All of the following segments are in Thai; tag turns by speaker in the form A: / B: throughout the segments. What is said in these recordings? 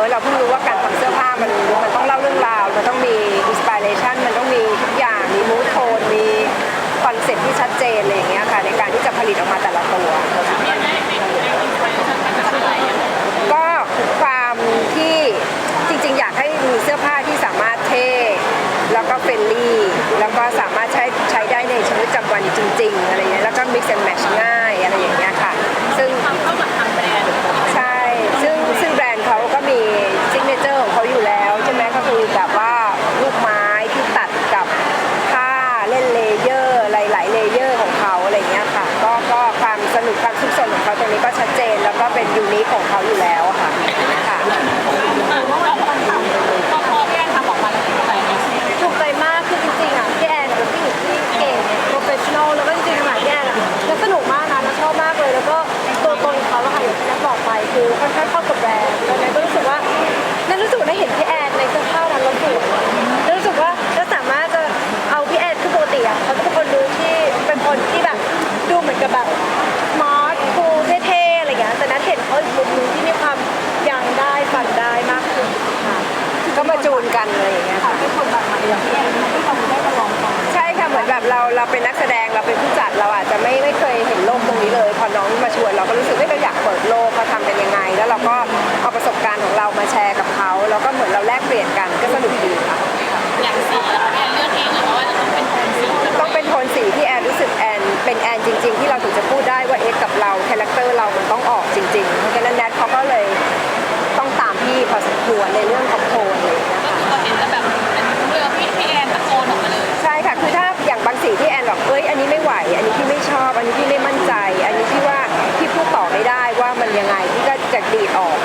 A: อะ เราเพิ่งรู้ว่าการทำเสื้อผ้ามันมันต้องเล่าเรื่องราว มันต้องมี เราเป็นนักแสดงเราเป็น
B: ผู้จัดเราอาจจะไม่ไม่
A: เค
C: ยเห็
A: นโลกตรงนี้เลย พอน้องมาชวนเราก็รู้สึกว่าเราอยากเปิดโลกเขาทำเป็นยังไง แล้วเราก็เอาประสบการณ์ของเรามาแชร์กับเขาแล้วก็เหมือนเราแลกเปลี่ยนกันก็สนุกดีค่ะ
C: ต้องเป็นโทนสี
A: ต้ที่แอนรู้สึกแอนเป็นแอนจริง ๆ ที่เราถึงจะพูดได้ว่าเอ็กกับเราคาแรคเตอร์เรามันต้องออกจริงๆเพราะฉะนั้นแนทเขาก็เลยต้องตามพี่พอสมควรใน นนี้
C: พี่
A: ไม่มั่นใจ อันนี้พี่ว่าพี่พูดต่อไม่ได้ว่ามันยังไงพี่ก็จะดีดออก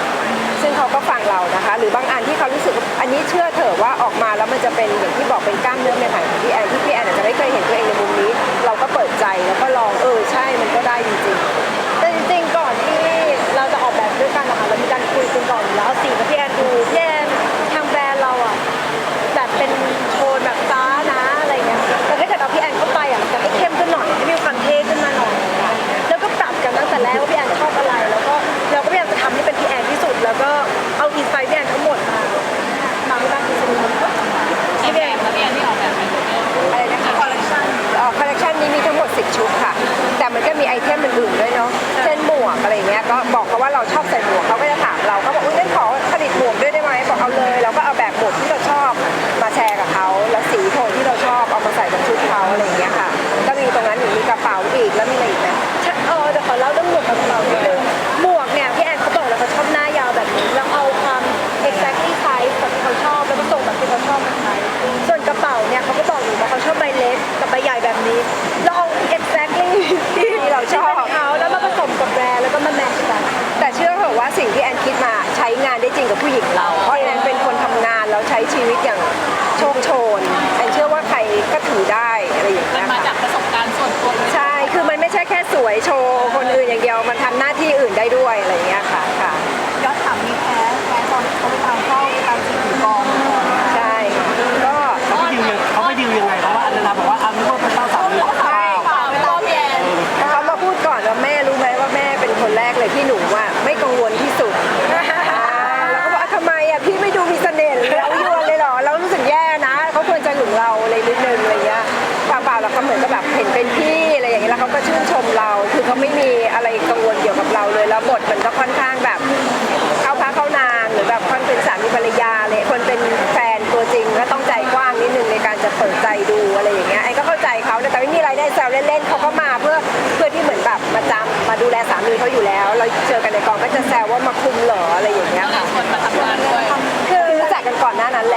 A: ซึ่งเขาก็ฟังเรานะคะ หรือบางอันที่เขารู้สึกอันนี้เชื่อเถอะว่าออกมาแล้วมันจะเป็นอย่างที่บอกเป็นกล้ามเนื้อในหางของพี่แอนที่พี่แอนอาจจะไม่เคยเห็นตัวเองในมุมนี้ เราก็เปิดใจแล้วก็ลองเออใช่มันก็ได้จริง เราชอ
C: บ
A: ใส่ห
C: ม
D: วก
A: ก็ค่อนข้างแบบเข้าพระเข้านางหรือแบบคนเป็นสามีภรรยาเลยคนเป็นแฟนตัวจริงก็ต้องใจกว้างนิดนึงในการจะเปิดใจดูอะไรอย่างเงี้ยไอ้ก็เข้าใจเขาแต่ไม่มีอะไรได้แซวเล่นๆเขาก็มาเพื่อเพื่อที่เหมือนแบบมาจำมาดูแลสามีเขาอยู่แล้ว เราเจอกันในกองก็จะแซวว่ามาคุมเหรออะไรอย่างเงี้ยค่ะ
C: ย
A: คือรู้จักกันก่อนหน้านั้นแห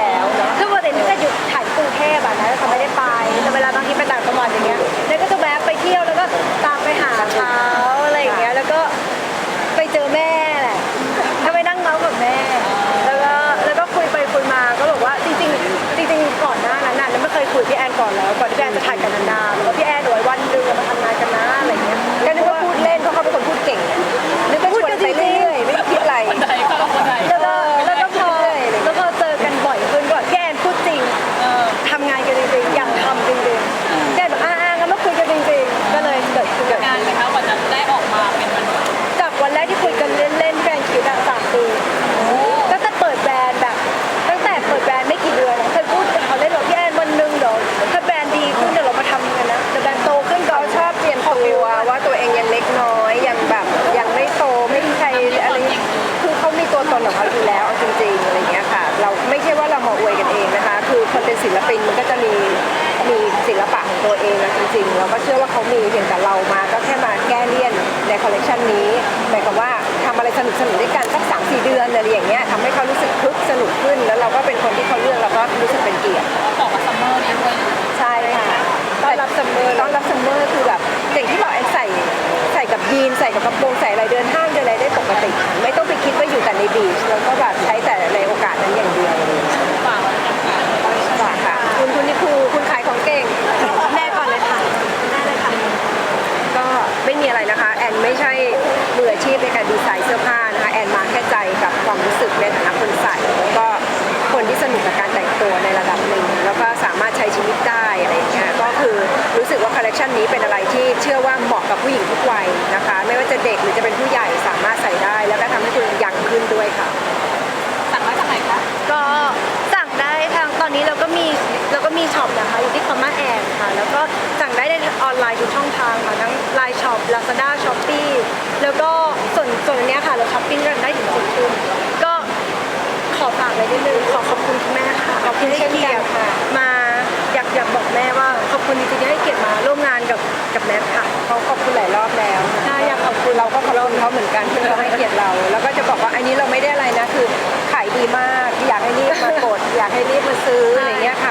B: ละ
A: ตัวตนของเขาอยู่แล้วเอาจริงๆอะไรเงี้ยค่ะ เราไม่ใช่ว่าเรามาอวยกันเองนะคะ คือคนเป็นศิลปินมันก็จะมีมีศิลปะของตัวเองนะจริงๆเราก็เชื่อว่าเขามีเพียงแต่เรามาก็แค่มาแก้เลี่ยนในคอลเลคชันนี้หมายความว่าทำอะไรสนุกสนุกๆด้วยกันสักสามสี่เดือนอะไรอย่างเงี้ยทำให้เขารู้สึกคึกสนุกขึ้น แล้วเราก็เป็นคนที่เขาเลือกเราก็รู้สึกเป็นเกียรติ
C: บอกว่าซัมเมอร์นี้ด้วย
A: ใช่ค่ะต้อนรับซัมเมอร์ต้อนรับซัมเมอร์คือแบบอย่างที่บอกแอนใส่ใส่กับยีนใส่กับกระโปรงใส่อะไรเดินห้างเดินอะไรได้ปกติ ไม่ต้องไปคิดว่าอยู่แต่ในบีชแล้วก็แบบใช้แต่ในโอกาสนั้นอย่างเดียวเลย
C: ฝากไว้กันค่ะ
A: ฝากค่ะคุณคุณนี่ครูคุณ
B: มี
A: ช็อปนะคะอยู่
B: ที่คอมมาแอนค่ะ แล้วก็สั่งได้ในออนไลน์ทุกช่องทางค่ะทั้งไลน์ช็อปลาซาด้าช้อปปี้แล้วก็ส่วนส่วนอันเนี้ยค่ะ เราช้อปปิ้งกันได้ถึงสิบทุ่มก็ขอฝากเลยนิดนึงขอขอบคุณคุณแม่ค่ะขอบคุณให้เกียรติ
A: ค่ะ
B: มาอยากอยากบอกแม่ว่าขอบคุณจริงๆที่ให้เกียรติมาร่วมงานกับกับแมทค่ะ
A: เขาขอบคุณหลายรอบแล้ว
B: ใช่อยากขอบคุณ
A: เราก็ขอบคุณเขาเหมือนกันที่เขาให้เกียรติเรา แล้วก็จะบอกว่าอันนี้เราไม่ได้อะไรนะคือขายดีมาก อยากให้รีบมากด อยากให้รีบมาซื้ออะไรเงี้ยค่ะ